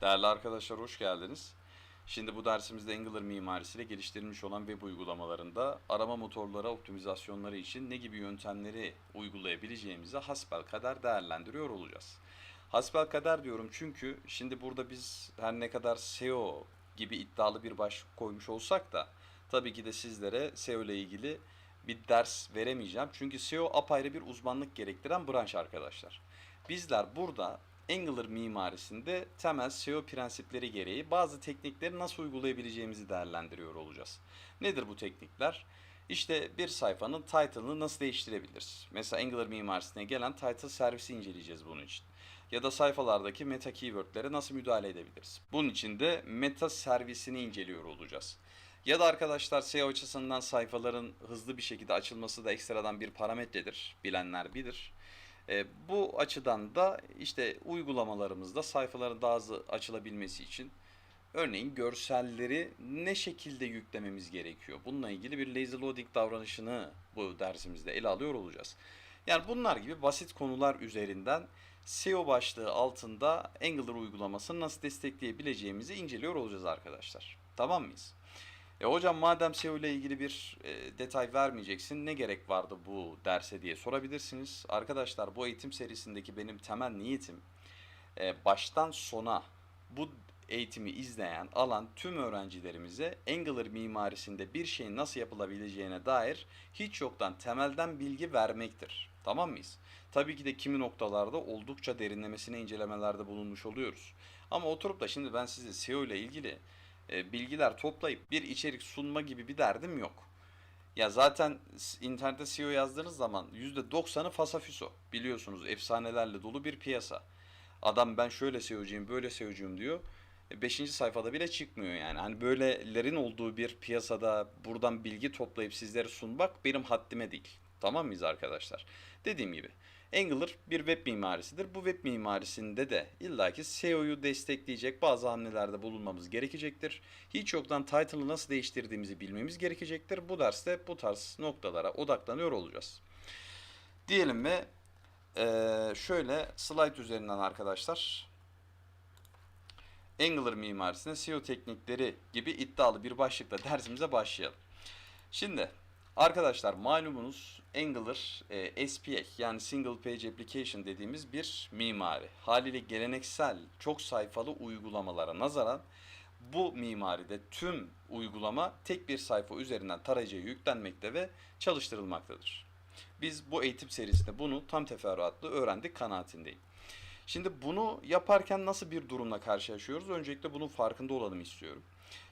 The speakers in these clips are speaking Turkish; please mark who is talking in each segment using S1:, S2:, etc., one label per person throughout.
S1: Değerli arkadaşlar hoş geldiniz. Şimdi bu dersimizde Angular mimarisiyle geliştirilmiş olan web uygulamalarında arama motorları optimizasyonları için ne gibi yöntemleri uygulayabileceğimizi hasbelkader değerlendiriyor olacağız. Hasbelkader diyorum çünkü şimdi burada biz her ne kadar SEO gibi iddialı bir başlık koymuş olsak da tabii ki de sizlere SEO ile ilgili bir ders veremeyeceğim. Çünkü SEO apayrı bir uzmanlık gerektiren branş arkadaşlar. Bizler burada Angular mimarisinde temel SEO prensipleri gereği bazı teknikleri nasıl uygulayabileceğimizi değerlendiriyor olacağız. Nedir bu teknikler? İşte bir sayfanın title'ını nasıl değiştirebiliriz? Mesela Angular mimarisine gelen title servisi inceleyeceğiz bunun için. Ya da sayfalardaki meta keywordlere nasıl müdahale edebiliriz? Bunun için de meta servisini inceliyor olacağız. Ya da arkadaşlar SEO açısından sayfaların hızlı bir şekilde açılması da ekstradan bir parametredir. Bilenler bilir. E, bu açıdan da işte uygulamalarımızda sayfaların daha hızlı açılabilmesi için örneğin görselleri ne şekilde yüklememiz gerekiyor? Bununla ilgili bir lazy loading davranışını bu dersimizde ele alıyor olacağız. Yani bunlar gibi basit konular üzerinden SEO başlığı altında Angular uygulamasını nasıl destekleyebileceğimizi inceliyor olacağız arkadaşlar. Tamam mıyız? E hocam madem SEO ile ilgili bir e, detay vermeyeceksin ne gerek vardı bu derse diye sorabilirsiniz. Arkadaşlar bu eğitim serisindeki benim temel niyetim e, baştan sona bu eğitimi izleyen, alan tüm öğrencilerimize Angular mimarisinde bir şeyin nasıl yapılabileceğine dair hiç yoktan temelden bilgi vermektir. Tamam mıyız? Tabii ki de kimi noktalarda oldukça derinlemesine incelemelerde bulunmuş oluyoruz. Ama oturup da şimdi ben size SEO ile ilgili bilgiler toplayıp bir içerik sunma gibi bir derdim yok. Ya zaten internette SEO yazdığınız zaman %90'ı fasafiso. Biliyorsunuz efsanelerle dolu bir piyasa. Adam ben şöyle SEO'cuyum, böyle SEO'cuyum diyor. 5. sayfada bile çıkmıyor yani. Hani böylelerin olduğu bir piyasada buradan bilgi toplayıp sizlere sunmak benim haddime değil. Tamam mıyız arkadaşlar? Dediğim gibi Angular bir web mimarisidir. Bu web mimarisinde de illaki SEO'yu destekleyecek bazı hamlelerde bulunmamız gerekecektir. Hiç yoktan title'ı nasıl değiştirdiğimizi bilmemiz gerekecektir. Bu derste bu tarz noktalara odaklanıyor olacağız. Diyelim ve eee, şöyle slide üzerinden arkadaşlar Angular mimarisinde SEO teknikleri gibi iddialı bir başlıkla dersimize başlayalım. Şimdi arkadaşlar malumunuz Angular e, SPA yani Single Page Application dediğimiz bir mimari. Haliyle geleneksel çok sayfalı uygulamalara nazaran bu mimaride tüm uygulama tek bir sayfa üzerinden tarayıcıya yüklenmekte ve çalıştırılmaktadır. Biz bu eğitim serisinde bunu tam teferruatlı öğrendik kanaatindeyim. Şimdi bunu yaparken nasıl bir durumla karşılaşıyoruz? Öncelikle bunun farkında olalım istiyorum.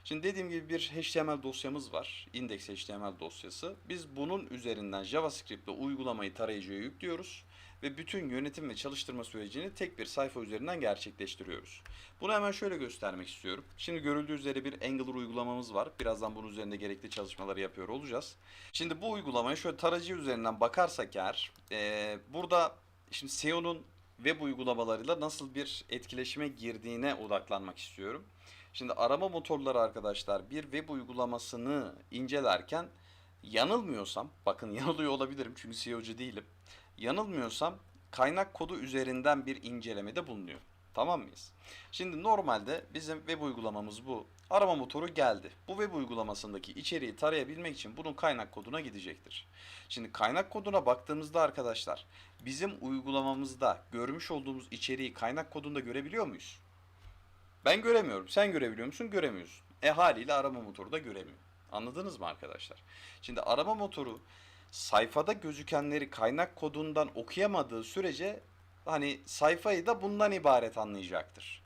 S1: Şimdi dediğim gibi bir HTML dosyamız var. Index HTML dosyası. Biz bunun üzerinden JavaScript ile uygulamayı tarayıcıya yüklüyoruz ve bütün yönetim ve çalıştırma sürecini tek bir sayfa üzerinden gerçekleştiriyoruz. Bunu hemen şöyle göstermek istiyorum. Şimdi görüldüğü üzere bir Angular uygulamamız var. Birazdan bunun üzerinde gerekli çalışmaları yapıyor olacağız. Şimdi bu uygulamaya şöyle tarayıcı üzerinden bakarsak eğer, eee, burada şimdi SEO'nun web uygulamalarıyla nasıl bir etkileşime girdiğine odaklanmak istiyorum. Şimdi arama motorları arkadaşlar bir web uygulamasını incelerken yanılmıyorsam, bakın yanılıyor olabilirim çünkü CEO'cu değilim. Yanılmıyorsam kaynak kodu üzerinden bir incelemede bulunuyor. Tamam mıyız? Şimdi normalde bizim web uygulamamız bu. Arama motoru geldi. Bu web uygulamasındaki içeriği tarayabilmek için bunun kaynak koduna gidecektir. Şimdi kaynak koduna baktığımızda arkadaşlar bizim uygulamamızda görmüş olduğumuz içeriği kaynak kodunda görebiliyor muyuz? Ben göremiyorum. Sen görebiliyor musun? Göremiyorsun. E haliyle arama motoru da göremiyor. Anladınız mı arkadaşlar? Şimdi arama motoru sayfada gözükenleri kaynak kodundan okuyamadığı sürece hani sayfayı da bundan ibaret anlayacaktır.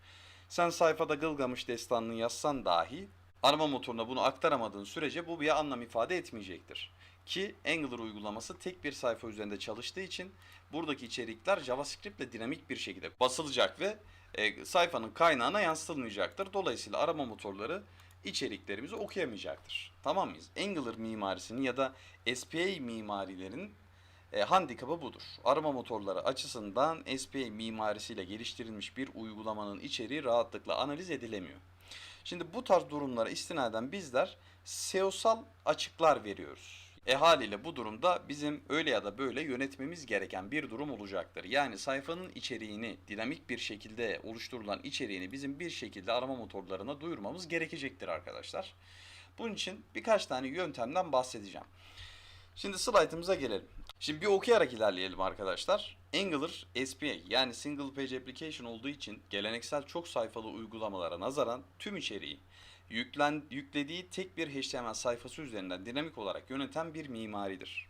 S1: Sen sayfada Gılgamış destanını yazsan dahi arama motoruna bunu aktaramadığın sürece bu bir anlam ifade etmeyecektir. Ki Angular uygulaması tek bir sayfa üzerinde çalıştığı için buradaki içerikler JavaScript ile dinamik bir şekilde basılacak ve e, sayfanın kaynağına yansıtılmayacaktır. Dolayısıyla arama motorları içeriklerimizi okuyamayacaktır. Tamam mıyız? Angular mimarisinin ya da SPA mimarilerinin e, handikapı budur. Arama motorları açısından SPA mimarisiyle geliştirilmiş bir uygulamanın içeriği rahatlıkla analiz edilemiyor. Şimdi bu tarz durumlara istinaden bizler SEO'sal açıklar veriyoruz. E haliyle bu durumda bizim öyle ya da böyle yönetmemiz gereken bir durum olacaktır. Yani sayfanın içeriğini dinamik bir şekilde oluşturulan içeriğini bizim bir şekilde arama motorlarına duyurmamız gerekecektir arkadaşlar. Bunun için birkaç tane yöntemden bahsedeceğim. Şimdi slaytımıza gelelim. Şimdi bir okuyarak ilerleyelim arkadaşlar. Angular SPA yani Single Page Application olduğu için geleneksel çok sayfalı uygulamalara nazaran tüm içeriği yüklen, yüklediği tek bir HTML sayfası üzerinden dinamik olarak yöneten bir mimaridir.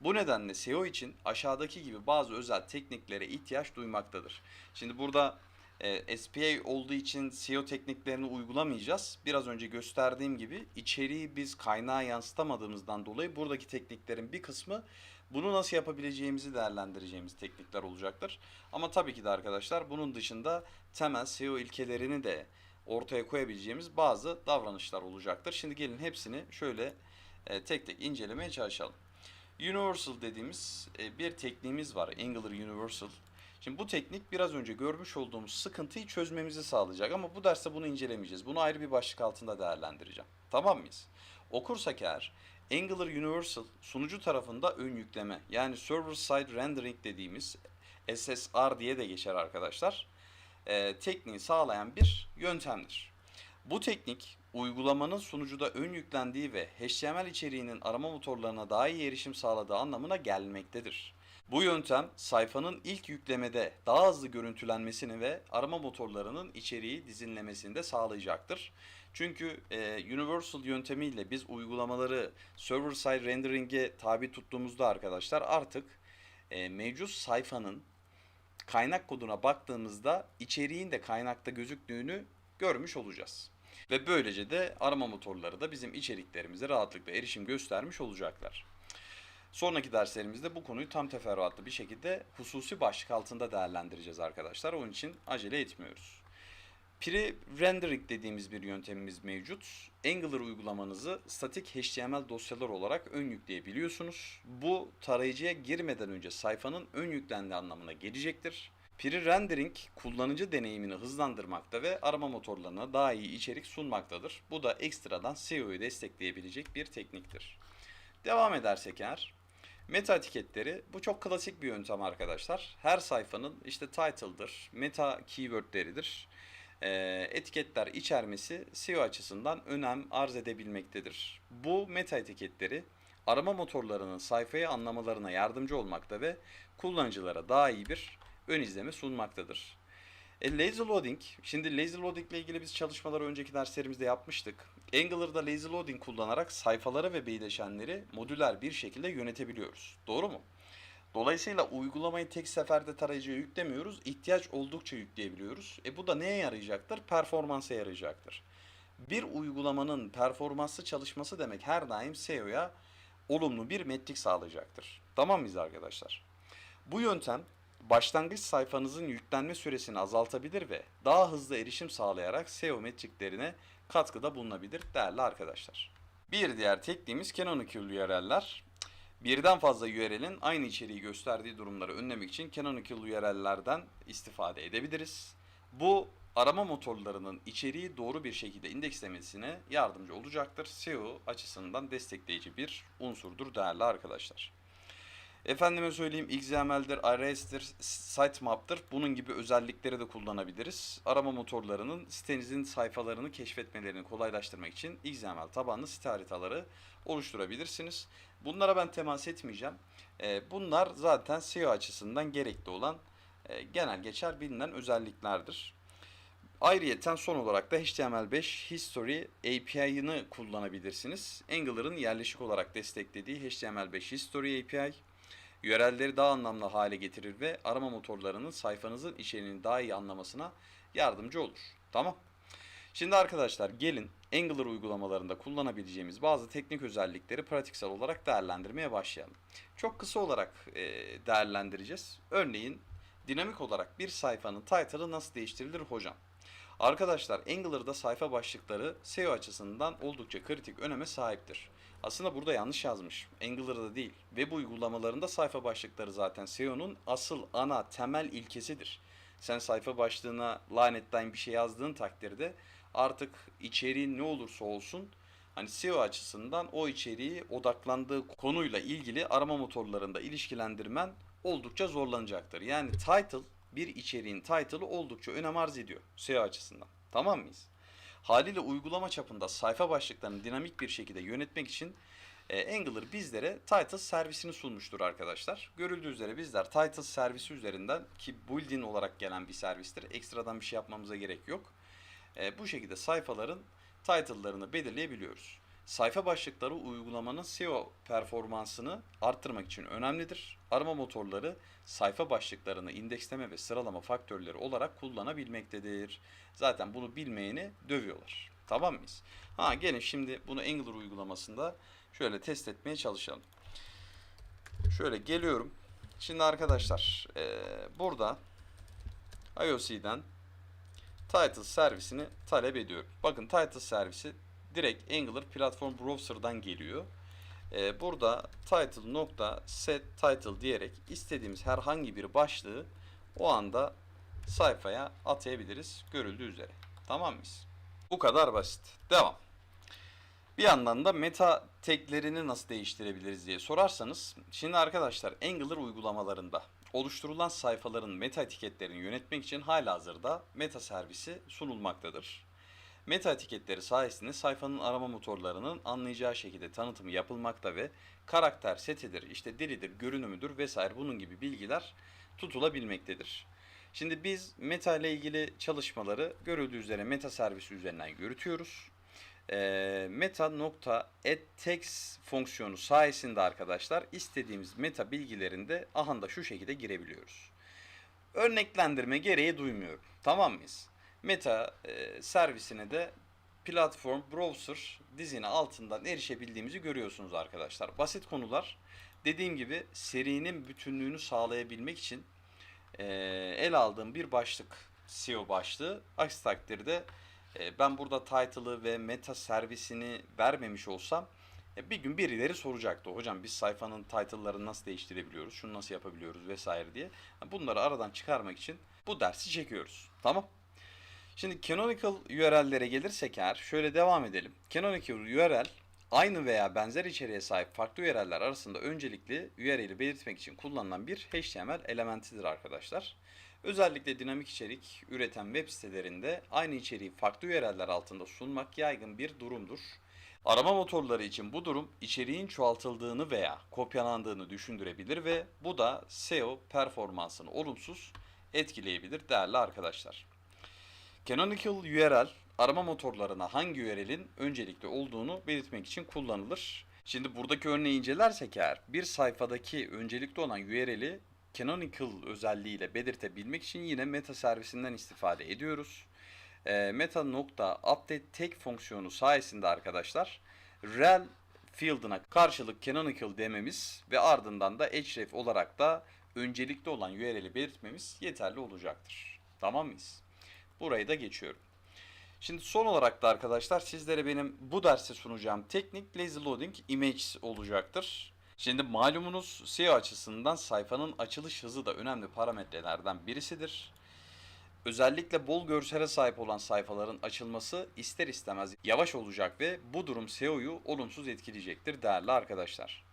S1: Bu nedenle SEO için aşağıdaki gibi bazı özel tekniklere ihtiyaç duymaktadır. Şimdi burada e, SPA olduğu için SEO tekniklerini uygulamayacağız. Biraz önce gösterdiğim gibi içeriği biz kaynağa yansıtamadığımızdan dolayı buradaki tekniklerin bir kısmı bunu nasıl yapabileceğimizi değerlendireceğimiz teknikler olacaktır. Ama tabii ki de arkadaşlar bunun dışında temel SEO ilkelerini de ortaya koyabileceğimiz bazı davranışlar olacaktır. Şimdi gelin hepsini şöyle e, tek tek incelemeye çalışalım. Universal dediğimiz e, bir tekniğimiz var. Angular Universal. Şimdi bu teknik biraz önce görmüş olduğumuz sıkıntıyı çözmemizi sağlayacak ama bu derste bunu incelemeyeceğiz. Bunu ayrı bir başlık altında değerlendireceğim. Tamam mıyız? Okursak eğer Angular Universal sunucu tarafında ön yükleme yani Server Side Rendering dediğimiz SSR diye de geçer arkadaşlar. E, tekniği sağlayan bir yöntemdir. Bu teknik uygulamanın sunucuda ön yüklendiği ve HTML içeriğinin arama motorlarına daha iyi erişim sağladığı anlamına gelmektedir. Bu yöntem sayfanın ilk yüklemede daha hızlı görüntülenmesini ve arama motorlarının içeriği dizinlemesini de sağlayacaktır. Çünkü e, Universal yöntemiyle biz uygulamaları server side rendering'e tabi tuttuğumuzda arkadaşlar artık e, mevcut sayfanın kaynak koduna baktığımızda içeriğin de kaynakta gözüktüğünü görmüş olacağız. Ve böylece de arama motorları da bizim içeriklerimize rahatlıkla erişim göstermiş olacaklar. Sonraki derslerimizde bu konuyu tam teferruatlı bir şekilde hususi başlık altında değerlendireceğiz arkadaşlar. Onun için acele etmiyoruz. Pre-rendering dediğimiz bir yöntemimiz mevcut. Angular uygulamanızı statik HTML dosyalar olarak ön yükleyebiliyorsunuz. Bu tarayıcıya girmeden önce sayfanın ön yüklendiği anlamına gelecektir. Pre-rendering kullanıcı deneyimini hızlandırmakta ve arama motorlarına daha iyi içerik sunmaktadır. Bu da ekstradan SEO'yu destekleyebilecek bir tekniktir. Devam edersek eğer Meta etiketleri bu çok klasik bir yöntem arkadaşlar. Her sayfanın işte title'dır, meta keywordleridir. Ee, etiketler içermesi SEO açısından önem arz edebilmektedir. Bu meta etiketleri arama motorlarının sayfayı anlamalarına yardımcı olmakta ve kullanıcılara daha iyi bir ön izleme sunmaktadır. E, lazy loading, şimdi lazy loading ile ilgili biz çalışmaları önceki derslerimizde yapmıştık. Angular'da lazy loading kullanarak sayfaları ve bileşenleri modüler bir şekilde yönetebiliyoruz. Doğru mu? Dolayısıyla uygulamayı tek seferde tarayıcıya yüklemiyoruz. ihtiyaç oldukça yükleyebiliyoruz. E bu da neye yarayacaktır? Performansa yarayacaktır. Bir uygulamanın performanslı çalışması demek her daim SEO'ya olumlu bir metrik sağlayacaktır. Tamam mıyız arkadaşlar? Bu yöntem başlangıç sayfanızın yüklenme süresini azaltabilir ve daha hızlı erişim sağlayarak SEO metriklerine katkıda bulunabilir değerli arkadaşlar. Bir diğer tekniğimiz Canonical URL'ler. Birden fazla URL'in aynı içeriği gösterdiği durumları önlemek için Canonical URL'lerden istifade edebiliriz. Bu arama motorlarının içeriği doğru bir şekilde indekslemesine yardımcı olacaktır. SEO açısından destekleyici bir unsurdur değerli arkadaşlar. Efendime söyleyeyim XML'dir, RS'tir, sitemap'tır. Bunun gibi özellikleri de kullanabiliriz. Arama motorlarının sitenizin sayfalarını keşfetmelerini kolaylaştırmak için XML tabanlı site haritaları oluşturabilirsiniz. Bunlara ben temas etmeyeceğim. Ee, Bunlar zaten SEO açısından gerekli olan e, genel geçer bilinen özelliklerdir. Ayrıyeten son olarak da HTML5 History API'ını kullanabilirsiniz. Angular'ın yerleşik olarak desteklediği HTML5 History API URL'leri daha anlamlı hale getirir ve arama motorlarının sayfanızın içeriğini daha iyi anlamasına yardımcı olur. Tamam. Şimdi arkadaşlar gelin Angular uygulamalarında kullanabileceğimiz bazı teknik özellikleri pratiksel olarak değerlendirmeye başlayalım. Çok kısa olarak e, değerlendireceğiz. Örneğin dinamik olarak bir sayfanın title'ı nasıl değiştirilir hocam? Arkadaşlar Angular'da sayfa başlıkları SEO açısından oldukça kritik öneme sahiptir. Aslında burada yanlış yazmış. Angular'da değil. Web uygulamalarında sayfa başlıkları zaten SEO'nun asıl ana temel ilkesidir. Sen sayfa başlığına lanetten bir şey yazdığın takdirde artık içeriğin ne olursa olsun hani SEO açısından o içeriği odaklandığı konuyla ilgili arama motorlarında ilişkilendirmen oldukça zorlanacaktır. Yani title bir içeriğin title'ı oldukça önem arz ediyor SEO açısından. Tamam mıyız? Haliyle uygulama çapında sayfa başlıklarını dinamik bir şekilde yönetmek için e, Angular bizlere Title servisini sunmuştur arkadaşlar. Görüldüğü üzere bizler Title servisi üzerinden ki built-in olarak gelen bir servistir. Ekstradan bir şey yapmamıza gerek yok. E, bu şekilde sayfaların title'larını belirleyebiliyoruz. Sayfa başlıkları uygulamanın SEO performansını arttırmak için önemlidir. Arama motorları sayfa başlıklarını indeksleme ve sıralama faktörleri olarak kullanabilmektedir. Zaten bunu bilmeyeni dövüyorlar. Tamam mıyız? Ha gelin şimdi bunu Angular uygulamasında şöyle test etmeye çalışalım. Şöyle geliyorum. Şimdi arkadaşlar eee, burada IOC'den title servisini talep ediyorum. Bakın title servisi direkt Angular Platform Browser'dan geliyor. Ee, burada title nokta set title diyerek istediğimiz herhangi bir başlığı o anda sayfaya atayabiliriz görüldüğü üzere. Tamam mıyız? Bu kadar basit. Devam. Bir yandan da meta taglerini nasıl değiştirebiliriz diye sorarsanız, şimdi arkadaşlar Angular uygulamalarında oluşturulan sayfaların meta etiketlerini yönetmek için halihazırda meta servisi sunulmaktadır. Meta etiketleri sayesinde sayfanın arama motorlarının anlayacağı şekilde tanıtımı yapılmakta ve karakter setidir, işte dilidir, görünümüdür vesaire bunun gibi bilgiler tutulabilmektedir. Şimdi biz meta ile ilgili çalışmaları görüldüğü üzere meta servisi üzerinden yürütüyoruz. Eee meta nokta fonksiyonu sayesinde arkadaşlar istediğimiz meta bilgilerinde ahanda şu şekilde girebiliyoruz. Örneklendirme gereği duymuyorum. Tamam mıyız? Meta e, servisine de platform browser dizini altından erişebildiğimizi görüyorsunuz arkadaşlar. Basit konular. Dediğim gibi serinin bütünlüğünü sağlayabilmek için e, el aldığım bir başlık SEO başlığı. Aksi takdirde e, ben burada title'ı ve meta servisini vermemiş olsam e, bir gün birileri soracaktı. Hocam biz sayfanın title'larını nasıl değiştirebiliyoruz, şunu nasıl yapabiliyoruz vesaire diye. Bunları aradan çıkarmak için bu dersi çekiyoruz. Tamam. Şimdi canonical URL'lere gelirsek eğer şöyle devam edelim. Canonical URL aynı veya benzer içeriğe sahip farklı URL'ler arasında öncelikli URL'i belirtmek için kullanılan bir HTML elementidir arkadaşlar. Özellikle dinamik içerik üreten web sitelerinde aynı içeriği farklı URL'ler altında sunmak yaygın bir durumdur. Arama motorları için bu durum içeriğin çoğaltıldığını veya kopyalandığını düşündürebilir ve bu da SEO performansını olumsuz etkileyebilir değerli arkadaşlar. Canonical URL arama motorlarına hangi URL'in öncelikli olduğunu belirtmek için kullanılır. Şimdi buradaki örneği incelersek eğer bir sayfadaki öncelikli olan URL'i canonical özelliğiyle belirtebilmek için yine meta servisinden istifade ediyoruz. E, meta nokta update tag fonksiyonu sayesinde arkadaşlar rel field'ına karşılık canonical dememiz ve ardından da href olarak da öncelikli olan URL'i belirtmemiz yeterli olacaktır. Tamam mıyız? Burayı da geçiyorum. Şimdi son olarak da arkadaşlar sizlere benim bu derste sunacağım teknik lazy loading image olacaktır. Şimdi malumunuz SEO açısından sayfanın açılış hızı da önemli parametrelerden birisidir. Özellikle bol görsele sahip olan sayfaların açılması ister istemez yavaş olacak ve bu durum SEO'yu olumsuz etkileyecektir değerli arkadaşlar.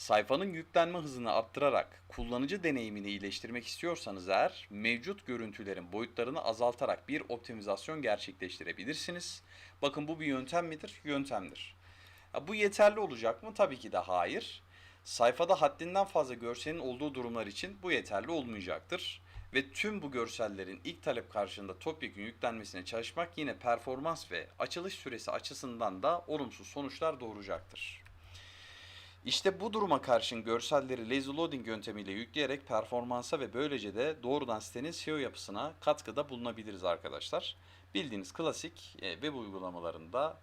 S1: Sayfanın yüklenme hızını arttırarak kullanıcı deneyimini iyileştirmek istiyorsanız eğer mevcut görüntülerin boyutlarını azaltarak bir optimizasyon gerçekleştirebilirsiniz. Bakın bu bir yöntem midir? Yöntemdir. Bu yeterli olacak mı? Tabii ki de hayır. Sayfada haddinden fazla görselin olduğu durumlar için bu yeterli olmayacaktır. Ve tüm bu görsellerin ilk talep karşılığında topyekun yüklenmesine çalışmak yine performans ve açılış süresi açısından da olumsuz sonuçlar doğuracaktır. İşte bu duruma karşın görselleri lazy loading yöntemiyle yükleyerek performansa ve böylece de doğrudan sitenin SEO yapısına katkıda bulunabiliriz arkadaşlar. Bildiğiniz klasik e, web uygulamalarında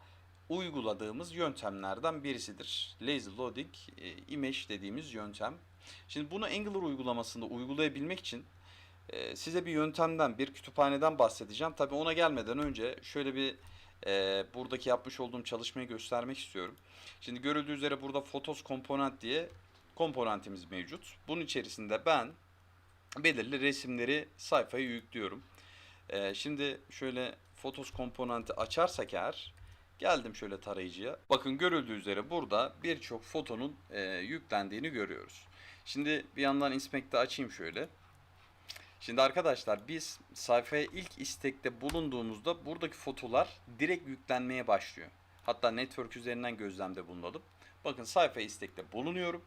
S1: uyguladığımız yöntemlerden birisidir. Lazy loading e, image dediğimiz yöntem. Şimdi bunu Angular uygulamasında uygulayabilmek için e, size bir yöntemden, bir kütüphaneden bahsedeceğim. Tabi ona gelmeden önce şöyle bir e, buradaki yapmış olduğum çalışmayı göstermek istiyorum. Şimdi görüldüğü üzere burada Photos Component diye komponentimiz mevcut. Bunun içerisinde ben belirli resimleri sayfaya yüklüyorum. E, şimdi şöyle Photos komponenti açarsak eğer Geldim şöyle tarayıcıya. Bakın görüldüğü üzere burada birçok fotonun e, yüklendiğini görüyoruz. Şimdi bir yandan inspect'te açayım şöyle. Şimdi arkadaşlar biz sayfaya ilk istekte bulunduğumuzda buradaki fotolar direkt yüklenmeye başlıyor. Hatta network üzerinden gözlemde bulunalım. Bakın sayfaya istekte bulunuyorum.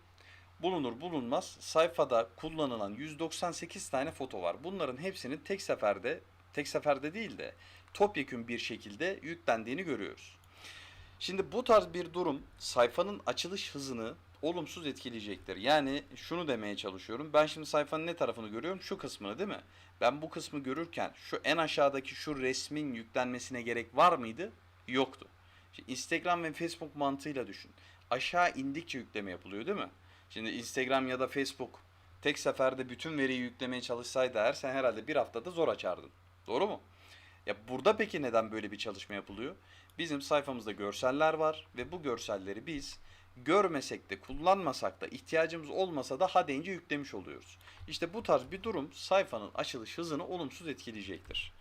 S1: Bulunur bulunmaz sayfada kullanılan 198 tane foto var. Bunların hepsinin tek seferde, tek seferde değil de topyekün bir şekilde yüklendiğini görüyoruz. Şimdi bu tarz bir durum sayfanın açılış hızını olumsuz etkileyecektir. Yani şunu demeye çalışıyorum. Ben şimdi sayfanın ne tarafını görüyorum? Şu kısmını değil mi? Ben bu kısmı görürken şu en aşağıdaki şu resmin yüklenmesine gerek var mıydı? Yoktu. Şimdi Instagram ve Facebook mantığıyla düşün. Aşağı indikçe yükleme yapılıyor değil mi? Şimdi Instagram ya da Facebook tek seferde bütün veriyi yüklemeye çalışsaydı eğer sen herhalde bir haftada zor açardın. Doğru mu? Ya burada peki neden böyle bir çalışma yapılıyor? Bizim sayfamızda görseller var ve bu görselleri biz görmesek de kullanmasak da ihtiyacımız olmasa da ha deyince yüklemiş oluyoruz. İşte bu tarz bir durum sayfanın açılış hızını olumsuz etkileyecektir.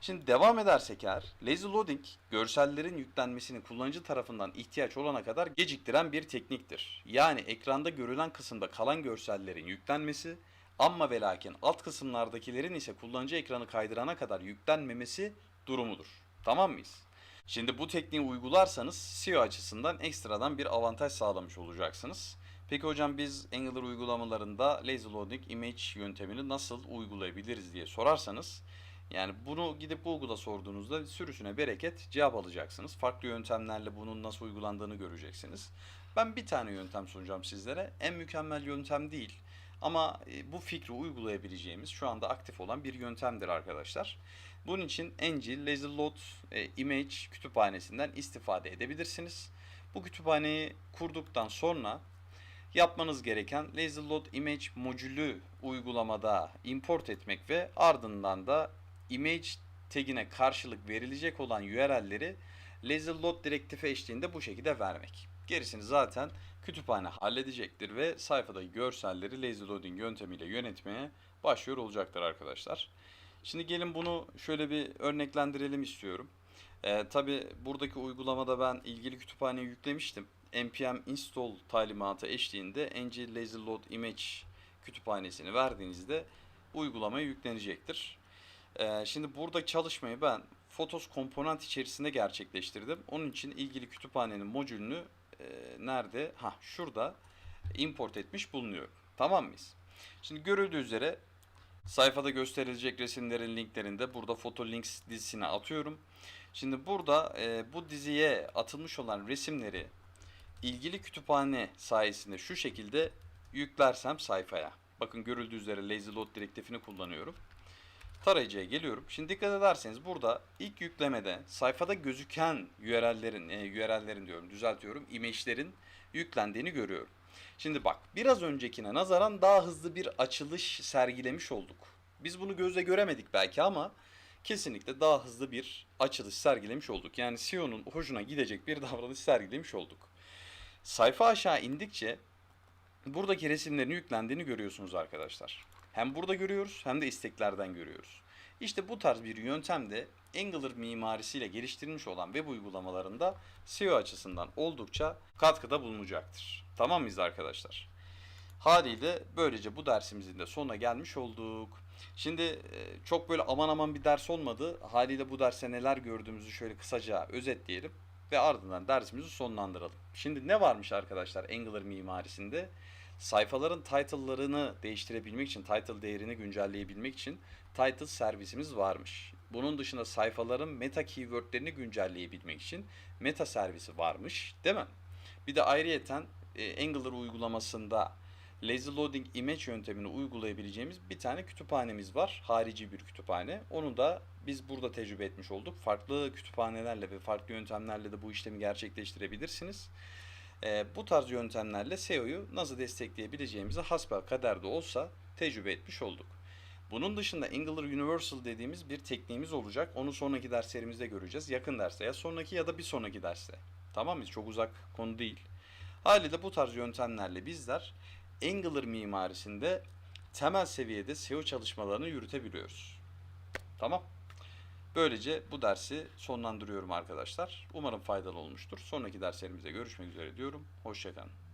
S1: Şimdi devam edersek eğer, lazy loading görsellerin yüklenmesini kullanıcı tarafından ihtiyaç olana kadar geciktiren bir tekniktir. Yani ekranda görülen kısımda kalan görsellerin yüklenmesi ama ve lakin alt kısımlardakilerin ise kullanıcı ekranı kaydırana kadar yüklenmemesi durumudur. Tamam mıyız? Şimdi bu tekniği uygularsanız SEO açısından ekstradan bir avantaj sağlamış olacaksınız. Peki hocam biz Angular uygulamalarında lazy loading image yöntemini nasıl uygulayabiliriz diye sorarsanız yani bunu gidip Google'a sorduğunuzda sürüsüne bereket cevap alacaksınız. Farklı yöntemlerle bunun nasıl uygulandığını göreceksiniz. Ben bir tane yöntem sunacağım sizlere. En mükemmel yöntem değil. Ama e, bu fikri uygulayabileceğimiz şu anda aktif olan bir yöntemdir arkadaşlar. Bunun için Ng Lazy Load e, Image kütüphanesinden istifade edebilirsiniz. Bu kütüphaneyi kurduktan sonra yapmanız gereken Lazy Load Image modülü uygulamada import etmek ve ardından da image tagine karşılık verilecek olan URL'leri Lazy Load direktifi eşliğinde bu şekilde vermek. Gerisini zaten kütüphane halledecektir ve sayfadaki görselleri lazy loading yöntemiyle yönetmeye başlıyor olacaktır arkadaşlar. Şimdi gelin bunu şöyle bir örneklendirelim istiyorum. Ee, Tabi buradaki uygulamada ben ilgili kütüphaneyi yüklemiştim. npm install talimatı eşliğinde ng lazy load image kütüphanesini verdiğinizde uygulamaya yüklenecektir. Ee, şimdi burada çalışmayı ben Photos komponent içerisinde gerçekleştirdim. Onun için ilgili kütüphanenin modülünü e, nerede? Ha şurada import etmiş bulunuyor. Tamam mıyız? Şimdi görüldüğü üzere sayfada gösterilecek resimlerin linklerini de burada Photo Links dizisine atıyorum. Şimdi burada e, bu diziye atılmış olan resimleri ilgili kütüphane sayesinde şu şekilde yüklersem sayfaya. Bakın görüldüğü üzere Lazy Load direktifini kullanıyorum tarayıcıya geliyorum. Şimdi dikkat ederseniz burada ilk yüklemede sayfada gözüken URL'lerin, e, URL'lerin diyorum düzeltiyorum, image'lerin yüklendiğini görüyorum. Şimdi bak biraz öncekine nazaran daha hızlı bir açılış sergilemiş olduk. Biz bunu gözle göremedik belki ama kesinlikle daha hızlı bir açılış sergilemiş olduk. Yani SEO'nun hoşuna gidecek bir davranış sergilemiş olduk. Sayfa aşağı indikçe buradaki resimlerin yüklendiğini görüyorsunuz arkadaşlar. Hem burada görüyoruz hem de isteklerden görüyoruz. İşte bu tarz bir yöntem de Angular mimarisiyle geliştirilmiş olan web uygulamalarında SEO açısından oldukça katkıda bulunacaktır. Tamam mıyız arkadaşlar? Haliyle böylece bu dersimizin de sonuna gelmiş olduk. Şimdi e, çok böyle aman aman bir ders olmadı. Haliyle bu derste neler gördüğümüzü şöyle kısaca özetleyelim ve ardından dersimizi sonlandıralım. Şimdi ne varmış arkadaşlar Angular mimarisinde? sayfaların title'larını değiştirebilmek için, title değerini güncelleyebilmek için title servisimiz varmış. Bunun dışında sayfaların meta keywordlerini güncelleyebilmek için meta servisi varmış, değil mi? Bir de ayrıyeten e, Angular uygulamasında lazy loading image yöntemini uygulayabileceğimiz bir tane kütüphanemiz var. Harici bir kütüphane. Onu da biz burada tecrübe etmiş olduk. Farklı kütüphanelerle ve farklı yöntemlerle de bu işlemi gerçekleştirebilirsiniz. E, bu tarz yöntemlerle SEO'yu nasıl destekleyebileceğimizi hasbel kaderde olsa tecrübe etmiş olduk. Bunun dışında Angular Universal dediğimiz bir tekniğimiz olacak. Onu sonraki derslerimizde göreceğiz. Yakın derste ya sonraki ya da bir sonraki derste. Tamam mı? Çok uzak konu değil. Haliyle bu tarz yöntemlerle bizler Angular mimarisinde temel seviyede SEO çalışmalarını yürütebiliyoruz. Tamam. Böylece bu dersi sonlandırıyorum arkadaşlar. Umarım faydalı olmuştur. Sonraki derslerimizde görüşmek üzere diyorum. Hoşçakalın.